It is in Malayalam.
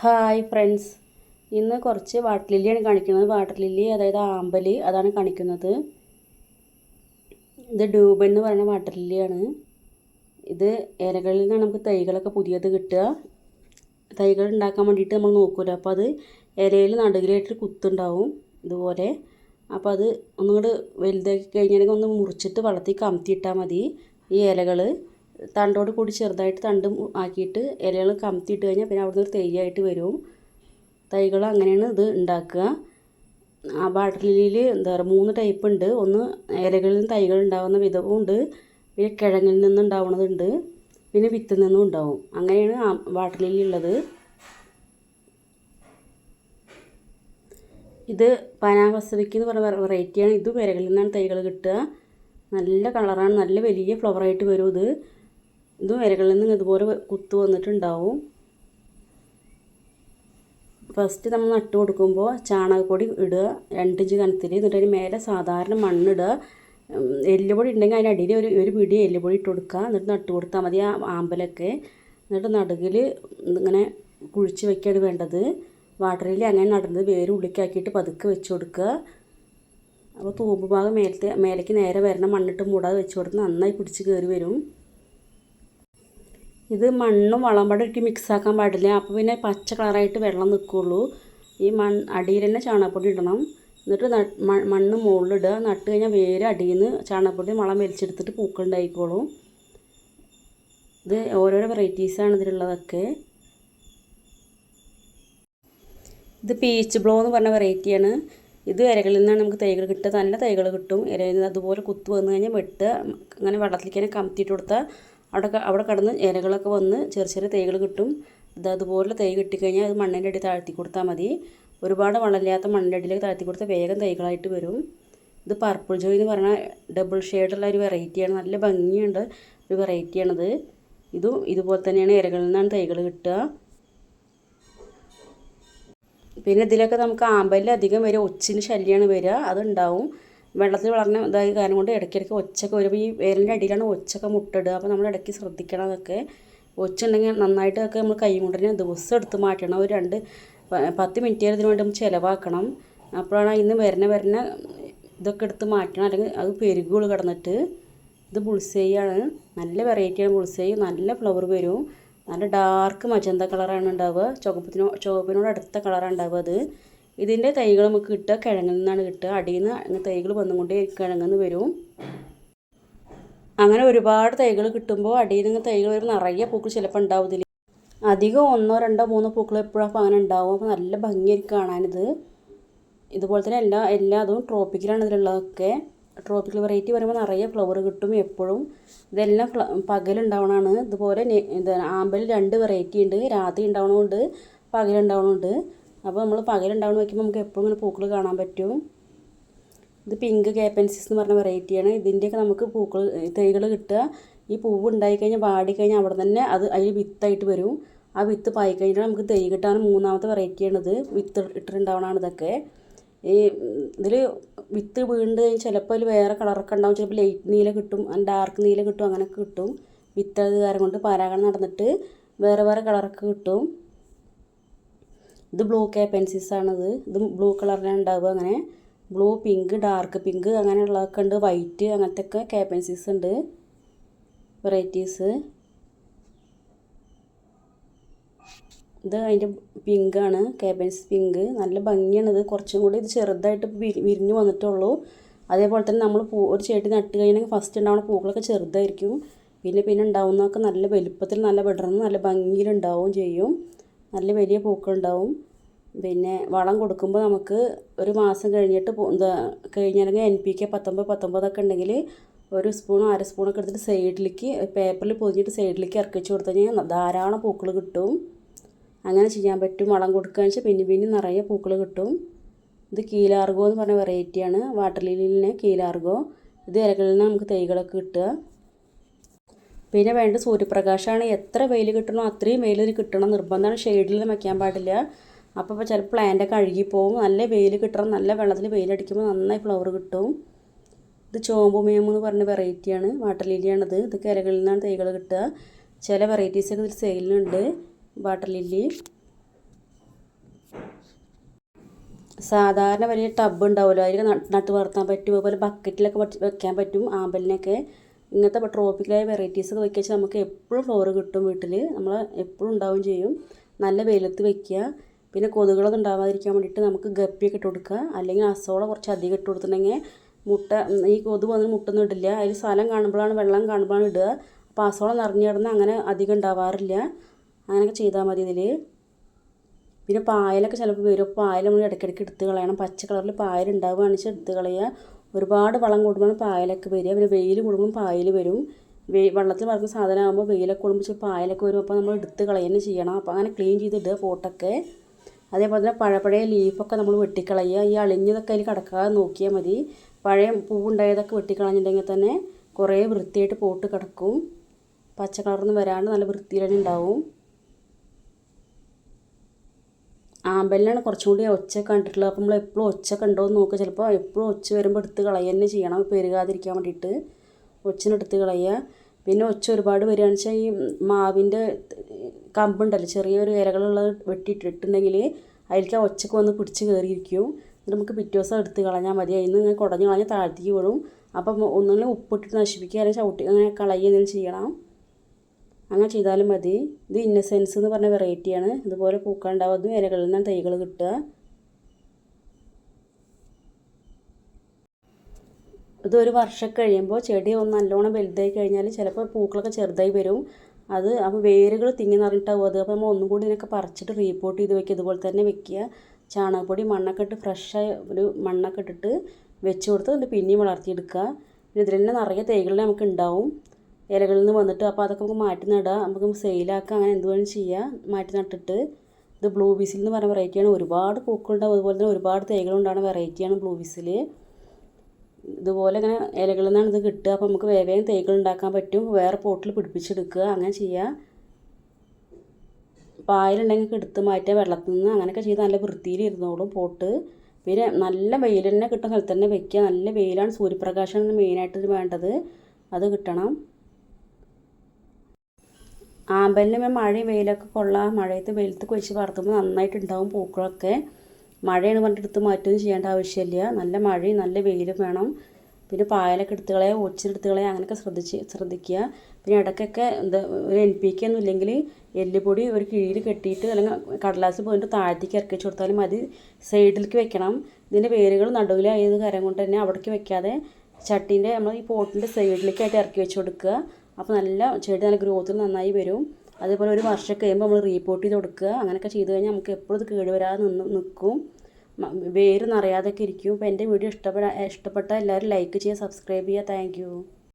Hi friends. ഇന്ന് കുറച്ച് വാട്ടർ ലില്ലിയാണ് കാണിക്കുന്നത്. വാട്ടർ ലില്ലി അതായത് ആമ്പലി അതാണ് കാണിക്കുന്നത്. ഇത് ഡൂബൻ എന്ന് പറയുന്ന വാട്ടർ ലില്ലിയാണ് ഇത് ഇലകളിൽ നിന്നാണ് നമുക്ക് തൈകളൊക്കെ പുതിയത് കിട്ടുക. തൈകൾ ഉണ്ടാക്കാൻ വേണ്ടിയിട്ട് നമ്മൾ നോക്കൂല. അപ്പോൾ അത് ഇലയിൽ നടുകിലായിട്ട് കുത്തുണ്ടാവും ഇതുപോലെ. അപ്പോൾ അത് ഒന്നുകൂടെ വലുതാക്കി കഴിഞ്ഞാൽ ഒന്ന് മുറിച്ചിട്ട് വളർത്തി കമത്തിയിട്ടാൽ മതി ഈ ഇലകൾ തണ്ടോട് കൂടി ചെറുതായിട്ട് തണ്ടും ആക്കിയിട്ട് ഇലകൾ കമത്തിയിട്ട് കഴിഞ്ഞാൽ പിന്നെ അവിടുന്ന് ഒരു തൈയായിട്ട് വരും. തൈകൾ അങ്ങനെയാണ് ഇത് ഉണ്ടാക്കുക. ആ വാട്ടർ ലില്ലിയിൽ എന്താ പറയുക മൂന്ന് ടൈപ്പ് ഉണ്ട്. ഒന്ന് ഇലകളിൽ നിന്ന് തൈകൾ ഉണ്ടാകുന്ന വിധവും ഉണ്ട്. പിന്നെ കിഴങ്ങിൽ നിന്ന് ഉണ്ടാവുന്നതുണ്ട് പിന്നെ വിത്തിൽ നിന്നും ഉണ്ടാവും. അങ്ങനെയാണ് വാട്ടർ ലില്ലി ഉള്ളത്. ഇത് പനാവസവിക്ക് എന്ന് പറഞ്ഞ വെറൈറ്റിയാണ് ഇതും ഇലകളിൽ നിന്നാണ് തൈകൾ കിട്ടുക. നല്ല കളറാണ്. നല്ല വലിയ ഫ്ലവറായിട്ട് വരും ഇത്. ഇതും വരകളിൽ നിന്ന് ഇതുപോലെ കുത്ത് വന്നിട്ടുണ്ടാവും. ഫസ്റ്റ് നമ്മൾ നട്ട് കൊടുക്കുമ്പോൾ ചാണകപ്പൊടി ഇടുക രണ്ടിഞ്ച് കനത്തിൽ എന്നിട്ട് അതിന് മേലെ സാധാരണ മണ്ണിടുക എല്ലുപൊടി ഉണ്ടെങ്കിൽ അതിന്റെ അടിയിൽ ഒരു ഒരു പിടി എല്ലുപൊടി ഇട്ട് കൊടുക്കുക. എന്നിട്ട് നട്ട് കൊടുത്താൽ മതി ആ ആമ്പലൊക്കെ. എന്നിട്ട് നടുകിൽ ഇങ്ങനെ കുഴിച്ച് വെക്കുകയാണ് വേണ്ടത്. വാട്ടറിൽ അങ്ങനെ നടന്നത് വേര് ഉള്ളിക്കാക്കിയിട്ട് പതുക്കെ വെച്ച് കൊടുക്കുക. അപ്പോൾ തൂമ്പ് ഭാഗം മേലത്തെ മേലേക്ക് നേരെ വരണം മണ്ണിട്ട് മൂടാതെ വെച്ച് കൊടുത്ത് നന്നായി പിടിച്ച് കയറി വരും. ഇത് മണ്ണും വളമ്പടം പാടെ ഇട്ട് മിക്സ് ആക്കാൻ പാടില്ല? അപ്പോൾ പിന്നെ പച്ച കളറായിട്ട് വെള്ളം നിൽക്കുള്ളൂ ഈ മൺ അടിയിൽ തന്നെ ചാണകപ്പൊടി ഇടണം. എന്നിട്ട് മണ്ണ് മുകളിലിടുക നട്ട് കഴിഞ്ഞാൽ വേര് അടിയിൽ നിന്ന് ചാണകപ്പൊടി വളം വലിച്ചെടുത്തിട്ട് പൂക്കളുണ്ടായിക്കോളും ഇത് ഓരോരോ വെറൈറ്റീസാണ് ഇതിലുള്ളതൊക്കെ. ഇത് പീച്ച് ബ്ലോ എന്ന് പറഞ്ഞ വെറൈറ്റിയാണ് ഇത് ഇരകളിൽ നിന്നാണ് നമുക്ക് തൈകൾ കിട്ടുക. നല്ല തൈകൾ കിട്ടും. ഇരയിൽ നിന്ന് അതുപോലെ കുത്തു വന്നു കഴിഞ്ഞാൽ വെട്ടുക. അങ്ങനെ വെള്ളത്തിലേക്ക് തന്നെ കമത്തിയിട്ട് കൊടുത്താൽ അവിടെ അവിടെ കടന്ന് ഇലകളൊക്കെ വന്ന് ചെറിയ ചെറിയ തൈകൾ കിട്ടും. ഇത് അതുപോലെ തൈ കിട്ടിക്കഴിഞ്ഞാൽ അത് മണ്ണിന്റെ അടി താഴ്ത്തി കൊടുത്താൽ മതി. ഒരുപാട് വളരില്ലാത്ത മണ്ണിന്റെ അടിയിലേക്ക് താഴ്ത്തി കൊടുത്താൽ വേഗം തൈകളായിട്ട് വരും. ഇത് പർപ്പിൾ ജോയ് എന്ന് പറഞ്ഞാൽ ഡബിൾ ഷെയ്ഡുള്ള ഒരു വെറൈറ്റിയാണ് നല്ല ഭംഗിയുണ്ട് ഒരു വെറൈറ്റിയാണിത് ഇതും ഇതുപോലെ തന്നെയാണ് ഇരകളിൽ നിന്നാണ് തൈകൾ കിട്ടുക. പിന്നെ ഇതിലൊക്കെ നമുക്ക് ആമ്പലിൽ അധികം വരിക ഒച്ചിന് ശല്യമാണ് വരിക. അതുണ്ടാവും. വെള്ളത്തിൽ വളർന്ന ഇതായ കാരണം കൊണ്ട് ഇടയ്ക്കിടയ്ക്ക് ഒച്ചക്ക വരുമ്പോൾ ഈ വേലിന്റെ അടിയിലാണ് ഒച്ചക്ക മുട്ടിടുക. അപ്പോൾ നമ്മൾ ഇടയ്ക്ക് ശ്രദ്ധിക്കണം അതൊക്കെ. ഒച്ചുണ്ടെങ്കിൽ നന്നായിട്ടൊക്കെ നമ്മൾ കൈ കൊണ്ട് തന്നെ ദിവസം എടുത്ത് മാറ്റണം. ഒരു രണ്ട് പത്ത് മിനിറ്റ് വരെ വേണ്ടി നമ്മൾ ചിലവാക്കണം. അപ്പോഴാണ് ഇന്ന് വരണ വരണ ഇതൊക്കെ എടുത്ത് മാറ്റണം. അല്ലെങ്കിൽ അത് പെരുകുള്ളൂ കിടന്നിട്ട്. ഇത് ബുൾസൈയാണ് നല്ല വെറൈറ്റിയാണ് ബുൾസൈ നല്ല ഫ്ലവർ വരും. നല്ല ഡാർക്ക് മജന്ത കളറാണ് ഉണ്ടാവുക. ചുവപ്പത്തിനോ ചുവപ്പിനോട് അടുത്ത കളറാണ് ഉണ്ടാവുക അത്. ഇതിന്റെ തൈകൾ നമുക്ക് കിട്ടുക. കിഴങ്ങിൽ നിന്നാണ് കിട്ടുക. അടിയിൽ നിന്ന് തൈകൾ വന്നുകൊണ്ടേ കിഴങ്ങെന്ന് വരും. അങ്ങനെ ഒരുപാട് തൈകൾ കിട്ടുമ്പോൾ അടിയിൽ നിന്ന് തൈകൾ വരുന്ന നിറയെ പൂക്കൾ ചിലപ്പോൾ ഉണ്ടാവും അധികം ഒന്നോ രണ്ടോ മൂന്നോ പൂക്കൾ എപ്പോഴും അപ്പോൾ അങ്ങനെ ഉണ്ടാവും. അപ്പോൾ നല്ല ഭംഗിയായിരിക്കും കാണാനിത്. ഇതുപോലെ തന്നെ എല്ലാ എല്ലാ അതും ട്രോപ്പിക്കലാണ് ഇതിലുള്ളതൊക്കെ. ട്രോപ്പിക്കൽ വെറൈറ്റി പറയുമ്പോൾ നിറയെ ഫ്ലവർ കിട്ടും എപ്പോഴും. ഇതെല്ലാം ഫ്ല പകലുണ്ടാവണമാണ് ഇതുപോലെ ഇത് ആമ്പൽ രണ്ട് വെറൈറ്റി ഉണ്ട്. രാത്രി ഉണ്ടാവണമുണ്ട് പകലുണ്ടാവണമുണ്ട് അപ്പോൾ നമ്മൾ പകലുണ്ടാവുന്ന വയ്ക്കുമ്പോൾ നമുക്ക് എപ്പോഴും ഇങ്ങനെ പൂക്കൾ കാണാൻ പറ്റും. ഇത് പിങ്ക് കേപ്പൻസിസ് എന്ന് പറഞ്ഞ വെറൈറ്റിയാണ് ഇതിന്റെയൊക്കെ നമുക്ക് പൂക്കൾ തൈകൾ കിട്ടുക. ഈ പൂവ് ഉണ്ടായിക്കഴിഞ്ഞാൽ വാടിക്കഴിഞ്ഞാൽ അവിടെ തന്നെ അത് അതിൽ വിത്തായിട്ട് വരും. ആ വിത്ത് പായി കഴിഞ്ഞാൽ നമുക്ക് തൈ കിട്ടാൻ മൂന്നാമത്തെ വെറൈറ്റിയാണിത് വിത്ത് ഇട്ടിട്ടുണ്ടാവണതാണ് ഇതൊക്കെ. ഈ ഇതിൽ വിത്ത് വീണ്ട് ചിലപ്പോൾ അതിൽ വേറെ കളറൊക്കെ ഉണ്ടാവും. ചിലപ്പോൾ ലൈറ്റ് നീല കിട്ടും ഡാർക്ക് നീല കിട്ടും അങ്ങനെയൊക്കെ കിട്ടും. വിത്ത് അത് കാരണം കൊണ്ട് പാരാഗണം നടന്നിട്ട് വേറെ വേറെ കളറൊക്കെ കിട്ടും. ഇത് ബ്ലൂ കെ ആണത്. ഇത് ബ്ലൂ കളറിലാണ് ഉണ്ടാവുക അങ്ങനെ. ബ്ലൂ പിങ്ക് ഡാർക്ക് പിങ്ക് അങ്ങനെയുള്ളതൊക്കെ ഉണ്ട് വൈറ്റ് അങ്ങനത്തെ ഒക്കെ കെ പെൻസിൽസ് ഉണ്ട് വെറൈറ്റീസ് ഇത് അതിന്റെ പിങ്കാണ് കേബൻസ് പിങ്ക് നല്ല ഭംഗിയാണ് ഇത്. കുറച്ചും കൂടി ഇത് ചെറുതായിട്ട് വിരിഞ്ഞു വന്നിട്ടുള്ളൂ അതേപോലെ തന്നെ നമ്മൾ പൂ ഒരു ചെടി നട്ട് കഴിഞ്ഞാൽ ഫസ്റ്റ് ഉണ്ടാവുന്ന പൂക്കളൊക്കെ ചെറുതായിരിക്കും. പിന്നെ പിന്നെ ഉണ്ടാവുന്നതൊക്കെ നല്ല വലുപ്പത്തിൽ നല്ല വിടർന്ന് നല്ല ഭംഗിയിലുണ്ടാവുകയും ചെയ്യും. നല്ല വലിയ പൂക്കളുണ്ടാവും. പിന്നെ വളം കൊടുക്കുമ്പോൾ നമുക്ക് ഒരു മാസം കഴിഞ്ഞിട്ട് എന്താ കഴിഞ്ഞാലെങ്കിൽ എൻ പി കെ പത്തൊമ്പത് പത്തൊമ്പതൊക്കെ ഉണ്ടെങ്കിൽ ഒരു സ്പൂണോ അര സ്പൂണൊക്കെ എടുത്തിട്ട് സൈഡിലേക്ക് പേപ്പറിൽ പൊതിഞ്ഞിട്ട് സൈഡിലേക്ക് ഇറക്കി വെച്ച് കൊടുത്തു കഴിഞ്ഞാൽ ധാരാളം പൂക്കൾ കിട്ടും. അങ്ങനെ ചെയ്യാൻ പറ്റും. വളം കൊടുക്കുകയെന്ന് വെച്ചാൽ പിന്നെ പിന്നെ നിറയെ പൂക്കൾ കിട്ടും. ഇത് കീലാർഗോ എന്ന് പറഞ്ഞ വെറൈറ്റിയാണ് വാട്ടർ ലില്ലിനെ കീലാർഗോ. ഇത് ഇലകളിൽ നിന്ന് നമുക്ക് തൈകളൊക്കെ കിട്ടുക. പിന്നെ വേണ്ട സൂര്യപ്രകാശമാണ് എത്ര വെയിൽ കിട്ടണോ അത്രയും വെയിൽ കിട്ടണം. നിർബന്ധമാണ്. ഷെയ്ഡിൽ വയ്ക്കാൻ പാടില്ല. അപ്പോൾ ചിലപ്പോൾ ചില പ്ലാന്റൊക്കെ അഴുകിപ്പോവും നല്ല വെയിൽ കിട്ടണം. നല്ല വെള്ളത്തിൽ വെയിലടിക്കുമ്പോൾ നന്നായി ഫ്ലവർ കിട്ടും. ഇത് ചോമ്പുമേമു എന്ന് പറഞ്ഞ വെറൈറ്റിയാണ് വാട്ടർ ലില്ലിയാണിത് ഇത് ഇലകളിൽ നിന്നാണ് തൈകൾ കിട്ടുക. ചില വെറൈറ്റീസൊക്കെ ഇതിൽ സെയിലിനുണ്ട് വാട്ടർ ലില്ലി സാധാരണ വലിയ ടബ് ഉണ്ടാവുമല്ലോ. അതിൽ നട്ട് വളർത്താൻ പറ്റും. അതുപോലെ ബക്കറ്റിലൊക്കെ വെക്കാൻ പറ്റും. ആമ്പലിനൊക്കെ. ഇങ്ങനത്തെ ട്രോപ്പിക്കലായ വെറൈറ്റീസ് ഒക്കെ വെക്കുക നമുക്ക് എപ്പോഴും ഫ്ലവർ കിട്ടും വീട്ടിൽ നമ്മൾ എപ്പോഴും ഉണ്ടാവുകയും ചെയ്യും. നല്ല വെയിലത്ത് വെക്കുക. പിന്നെ കൊതുകുകളൊന്നും ഉണ്ടാവാതിരിക്കാൻ വേണ്ടിയിട്ട് നമുക്ക് ഗപ്പിയൊക്കെ ഇട്ട് കൊടുക്കുക. അല്ലെങ്കിൽ അസോള കുറച്ച് അധികം ഇട്ട് കൊടുത്തിട്ടുണ്ടെങ്കിൽ മുട്ട ഈ കൊതുക് വന്ന് മുട്ടൊന്നും ഇടില്ല. അതിൽ സ്ഥലം കാണുമ്പോഴാണ് വെള്ളം കാണുമ്പോഴാണ് ഇടുക. അപ്പോൾ അസോള നിറഞ്ഞു കിടന്ന് അങ്ങനെ അധികം ഉണ്ടാവാറില്ല. അങ്ങനെയൊക്കെ ചെയ്താൽ മതി ഇതിൽ. പിന്നെ പായലൊക്കെ ചിലപ്പോൾ വരും. പായൽ നമ്മൾ ഇടയ്ക്കിടയ്ക്ക് എടുത്ത് കളയണം. പച്ച കളറിൽ പായൽ ഉണ്ടാവുകയാണെന്ന് വെച്ചാൽ എടുത്ത് കളയുക. ഒരുപാട് വളം കൂടുമ്പോൾ പായലൊക്കെ വരിക. പിന്നെ വെയിൽ കൂടുമ്പോൾ പായൽ വരും. വെയിൽ വെള്ളത്തിൽ വളർത്തുന്ന സാധനമാകുമ്പോൾ വെയിലൊക്കെ കൂടുമ്പോൾ പായലൊക്കെ വരും. അപ്പോൾ നമ്മൾ എടുത്ത് കളയുകയും ചെയ്യണം. അപ്പോൾ അങ്ങനെ ക്ലീൻ ചെയ്തിടുക പോട്ടൊക്കെ. അതേപോലെ തന്നെ പഴയ ലീഫൊക്കെ നമ്മൾ വെട്ടിക്കളയുക. ഈ അളിഞ്ഞതൊക്കെ അതിൽ കിടക്കാതെ നോക്കിയാൽ മതി. പഴയ പൂവുണ്ടായതൊക്കെ വെട്ടിക്കളഞ്ഞിട്ടുണ്ടെങ്കിൽ തന്നെ കുറേ വൃത്തിയായിട്ട് പോട്ട് കിടക്കും. പച്ച കളർന്ന് വരാണ്ട് നല്ല വൃത്തിയിൽ തന്നെ ഉണ്ടാവും. ആമ്പലിനാണ് കുറച്ചും കൂടി ഒച്ച കണ്ടിട്ടുള്ളത്. അപ്പോൾ നമ്മൾ എപ്പോഴും ഒച്ച കണ്ടോ എന്ന് നോക്കുക. ചിലപ്പോൾ എപ്പോഴും ഒച്ച വരുമ്പോൾ എടുത്ത് കളയുക തന്നെ ചെയ്യണം. പെരുകാതിരിക്കാൻ വേണ്ടിയിട്ട് ഒച്ചിനെടുത്ത് കളയുക. പിന്നെ ഒച്ച ഒരുപാട് വരികയാണെന്ന് വെച്ചാൽ ഈ മാവിന്റെ കമ്പുണ്ടല്ലോ ചെറിയൊരു ഇലകളുള്ളത് വെട്ടിയിട്ടിട്ടുണ്ടെങ്കിൽ അതിലേക്ക് ഒച്ചക്ക് വന്ന് പിടിച്ച് കയറിയിരിക്കും എന്നിട്ട് നമുക്ക് പിറ്റേ ദിവസം എടുത്ത് കളഞ്ഞാൽ മതി. അതിൽ നിന്ന് ഇങ്ങനെ കുടഞ്ഞ് കളഞ്ഞ് താഴ്ത്തിക്ക് വിടും അപ്പം ഒന്നുകിൽ ഉപ്പിട്ടിട്ട് നശിപ്പിക്കുക അല്ലെങ്കിൽ ചവിട്ടി അങ്ങനെ കളയുക എന്തെങ്കിലും ചെയ്യണം. അങ്ങനെ ചെയ്താലും മതി. ഇത് ഇന്നസെൻസ് എന്ന് പറഞ്ഞ വെറൈറ്റിയാണ് ഇതുപോലെ പൂക്കാണ്ടാവും അതും ഇലകളിൽ നിന്നാണ് തൈകൾ കിട്ടുക. ഇതൊരു വർഷം കഴിയുമ്പോൾ ചെടി ഒന്ന് നല്ലോണം വലുതായി കഴിഞ്ഞാൽ ചിലപ്പോൾ പൂക്കളൊക്കെ ചെറുതായി വരും. അത് അപ്പോൾ വേരുകൾ തിങ്ങി നിറഞ്ഞിട്ടാവും അത്. അപ്പോൾ നമ്മൾ ഒന്നും കൂടി ഇതിനൊക്കെ പറിച്ചിട്ട് റീപോർട്ട് ചെയ്ത് വെക്കുക. ഇതുപോലെ തന്നെ വെക്കുക. ചാണകപ്പൊടി മണ്ണൊക്കെ ഇട്ട് ഫ്രഷായ ഒരു മണ്ണൊക്കെ ഇട്ടിട്ട് വെച്ച് കൊടുത്ത് എന്നിട്ട് പിന്നെയും വളർത്തിയെടുക്കുക. പിന്നെ ഇതിൽ തന്നെ നിറയെ തൈകൾ നമുക്ക് ഉണ്ടാവും. ഇലകളിൽ നിന്ന് വന്നിട്ട് അപ്പോൾ അതൊക്കെ നമുക്ക് മാറ്റി നടുക നമുക്ക് സെയിലാക്കുക അങ്ങനെ എന്ത് വേണം ചെയ്യുക മാറ്റി നട്ടിട്ട് ഇത് ബ്ലൂ ബീസിൽ എന്ന് പറയുന്ന വെറൈറ്റിയാണ് ഒരുപാട് പൂക്കളുണ്ടാവും. അതുപോലെ തന്നെ ഒരുപാട് തൈകളുണ്ടാകുന്ന വെറൈറ്റിയാണ് ബ്ലൂ വിസിൽ ഇതുപോലെ ഇങ്ങനെ ഇലകളിൽ നിന്നാണ് ഇത് കിട്ടുക. അപ്പോൾ നമുക്ക് വേഗം തൈകൾ ഉണ്ടാക്കാൻ പറ്റും. വേറെ പോട്ടിൽ പിടിപ്പിച്ചെടുക്കുക അങ്ങനെ ചെയ്യുക പായലുണ്ടെങ്കിൽ എടുത്ത് മാറ്റുക വെള്ളത്തിൽ നിന്ന് അങ്ങനെയൊക്കെ ചെയ്ത് നല്ല വൃത്തിയിൽ ഇരുന്നോളും പോട്ട്. പിന്നെ നല്ല വെയിൽ തന്നെ കിട്ടുന്ന സ്ഥലത്ത് തന്നെ വെക്കുക. നല്ല വെയിലാണ് സൂര്യപ്രകാശമാണ് മെയിനായിട്ട് വേണ്ടത്. അത് കിട്ടണം. ആമ്പലിന് മഴയും വെയിലൊക്കെ കൊള്ളാം. മഴയത്ത് വെയിലത്ത് വെച്ച് വളർത്തുമ്പോൾ നന്നായിട്ടുണ്ടാവും പൂക്കളൊക്കെ. മഴയാണ് പറഞ്ഞിട്ട് മാറ്റുകയും ചെയ്യേണ്ട ആവശ്യമില്ല. നല്ല മഴയും നല്ല വെയിലും വേണം. പിന്നെ പായലൊക്കെ എടുത്ത് കളയുക ഒച്ചിനെടുത്ത് കളയുക അങ്ങനെയൊക്കെ ശ്രദ്ധിച്ച് ശ്രദ്ധിക്കുക. പിന്നെ ഇടയ്ക്കൊക്കെ എന്താ ഒരു എൻ പി കെ ഒന്നും ഇല്ലെങ്കിൽ എല്ലുപൊടി ഒരു കിഴിയിൽ കെട്ടിയിട്ട് അല്ലെങ്കിൽ കടലാസ് പോയിട്ട് താഴത്തേക്ക് ഇറക്കി കൊടുത്താലും മതി. സൈഡിലേക്ക് വെക്കണം. ഇതിന്റെ വേരുകൾ നടുവിലായത് കരം കൊണ്ട് തന്നെ അവിടേക്ക് വെക്കാതെ ചട്ടീന്റെ നമ്മൾ ഈ പോട്ടിന്റെ സൈഡിലേക്കായിട്ട് ഇറക്കി വെച്ച് കൊടുക്കുക. അപ്പോൾ നല്ല ചെടി നല്ല ഗ്രോത്തിൽ നന്നായി വരും. അതേപോലെ ഒരു വർഷം കഴിയുമ്പോൾ നമ്മൾ റീപോർട്ട് ചെയ്ത് കൊടുക്കുക. അങ്ങനെയൊക്കെ ചെയ്ത് കഴിഞ്ഞാൽ നമുക്ക് എപ്പോഴും ഇത് കേടുവരാതെ നിന്ന് നിൽക്കും. വേര് നിറയാതൊക്കെ ഇരിക്കും. അപ്പോൾ എന്റെ വീഡിയോ ഇഷ്ടപ്പെടാ ഇഷ്ടപ്പെട്ടാൽ എല്ലാവരും ലൈക്ക് ചെയ്യുക സബ്സ്ക്രൈബ് ചെയ്യുക. താങ്ക്